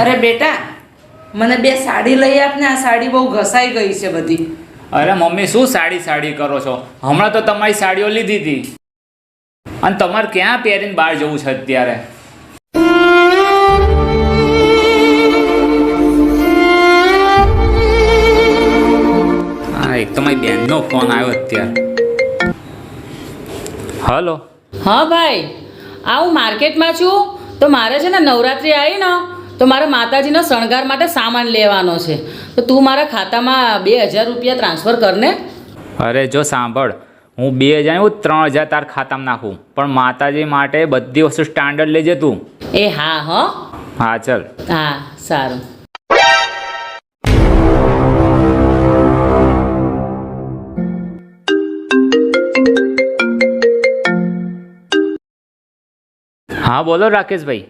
અરે બેટા મને બે સાડી લઈ આપ ને આ સાડી બહુ ઘસાઈ ગઈ છે બધી. અરે મમ્મી શું સાડી સાડી કરો છો? હમણાં તો તમારી સાડીઓ લીધી હતી. અને તમારે ક્યાં પહેરીને બહાર જવું છે અત્યારે? હા એક તો મારી બેનનો ફોન આવ્યો અત્યારે. હલો. હા ભાઈ આ હું માર્કેટમાં છું તો મારે છે ને નવરાત્રિ આવી ને તો મારે માતાજીનો શણગાર માટે સામાન લેવાનો છે. તો તું મારા ખાતામાં બે હજાર રૂપિયા ટ્રાન્સફર કરને. અરે જો સાંભળ હું બે હજાર હું ત્રણ હજાર તાર ખાતામાં નાખું. પણ માતાજી માટે બધી વસ્તુ સ્ટાન્ડર્ડ લેજે તું. એ હા હો. હા ચલ. હા સારું. હા બોલો રાકેશભાઈ.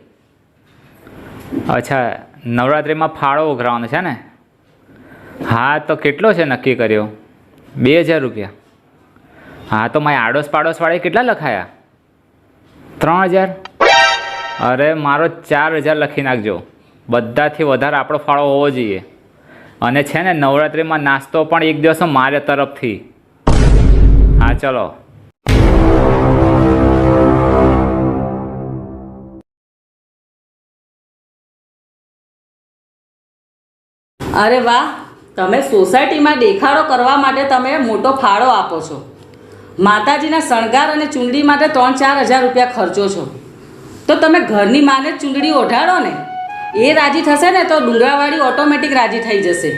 અચ્છા નવરાત્રિમાં ફાળો ઉઘરાવાનો છે ને? હા, તો કેટલો છે નક્કી કર્યો? બે હજાર રૂપિયા. હા, તો મારી આડોશ પાડોશવાળાએ કેટલા લખાયા? ત્રણ હજાર? અરે, મારો ચાર હજાર લખી નાખજો. બધાથી વધારે આપણો ફાળો હોવો જોઈએ. અને છે ને, નવરાત્રિમાં નાસ્તો પણ એક દિવસ મારે તરફથી. હા, ચલો. અરે વાહ, તમે સોસાયટીમાં દેખાડો કરવા માટે તમે મોટો ફાળો આપો છો. માતાજીના શણગાર અને ચૂંદડી માટે ત્રણ ચાર હજાર રૂપિયા ખર્ચો છો. તો તમે ઘરની માને ચૂંદડી ઓઢાડો ને. એ રાજી થશે ને તો ડુંગરાવાળી ઓટોમેટિક રાજી થઈ જશે.